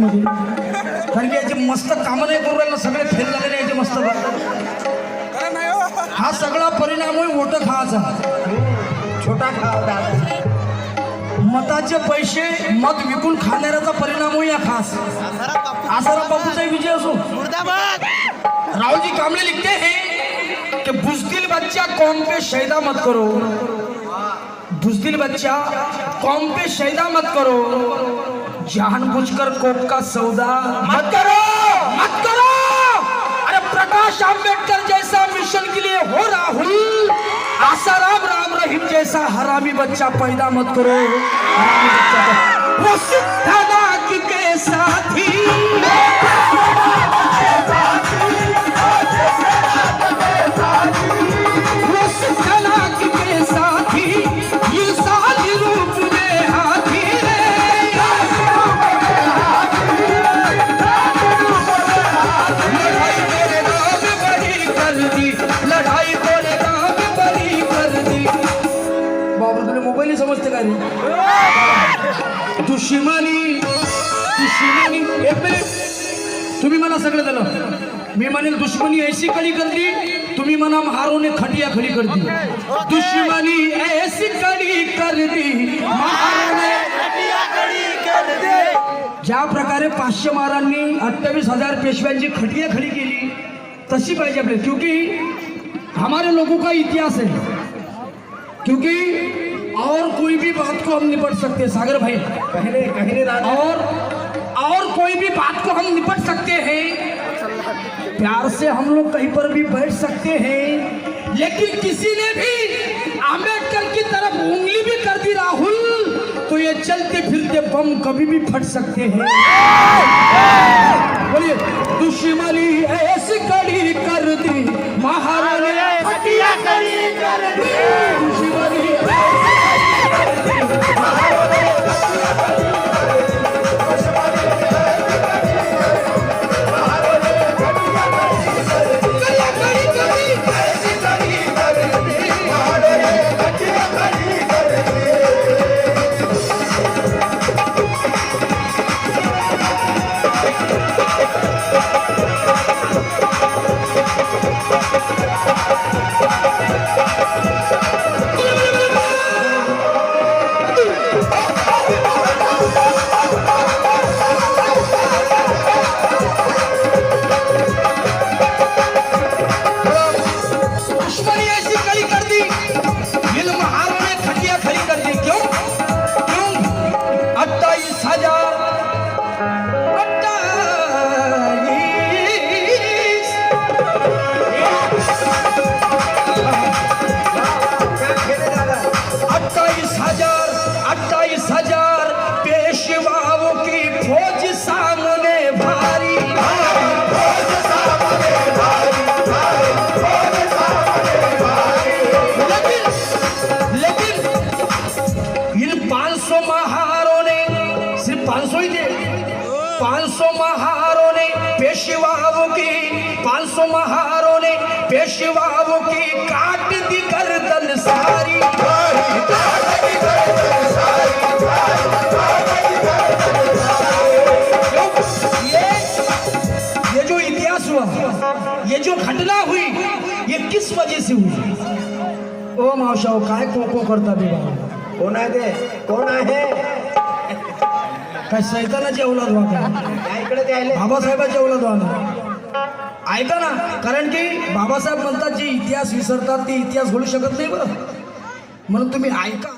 मध्ये. कारण की याचे मस्त कामं नाही करू राहिलं सगळे फेल झालेले याचे मस्त हा. सगळा परिणाम होईल मोठं खायचा छोटा दादा मताचे पैसे मत विकून खाणाऱ्याचा परिणाम होईल या खास. आसाराम बापूचा विजय असो. मुर्दाबाद! राहुल जी कामले लिखते हैं कि बुजदिल बच्चा कौम पे शैदा मत करो. बुजदिल बच्चा कौम पे शैदा मत करो. जानबूझकर कोप का सौदा। मत करो! मत करो! अरे प्रकाश आंबेडकर जैसा मिशन के लिए हो राहुल आसाराम राम रहीम जैसा हरामी बच्चा पैदा मत करो। हरामी बच्चा वो सिद्धानाक के साथी। कर दी कर दी बाबा तुला मोबाईल समजते का रे? दुश्मनी दुश्मनी एक मिनिट तुम्ही मला सगळं दिलं मी म्हणेल दुश्मनी ऐसी कडी कर दी तुम्ही म्हणा महारोने खटिया खडी कर दी दुश्मनी ऐसी कडी कर दी महारोने ज्या प्रकारे पाचशे महारांनी अठ्ठावीस हजार पेशव्यांची खटिया खडी केली तशी पाहिजे आपली. क्योंकि हमारे लोगों का इतिहास है. क्योंकि और कोई भी बात को हम निपट सकते सागर भाई कहने कहने और और कोई भी बात को हम निपट सकते हैं. प्यार से हम लोग कहीं पर भी बैठ सकते हैं. लेकिन किसी ने भी आम्बेडकर की तरफ़ उंगली भी कर दी राहुल तो ये चलते फिरते बम कभी भी फट सकते हैं. सिर्फ़ 500 ही थे 500 महारों ने पेशवाओं की 500 महारों ने पेशवाओं की काट दी गर्दन सारी। ये जो इतिहास हुआ, ये जो घटना हुई, ये किस वजह से हुई? ओ मावशाओ, काय को करता बे बाबा कोण आहे ते? कोण आहे? काय सैतानाची औलाद इकडे ते आले. बाबासाहेबांची औलाद वाटा ऐका ना कारण की बाबासाहेब म्हणतात जे इतिहास विसरतात ते इतिहास घडू शकत नाही बरं. म्हणून तुम्ही ऐका.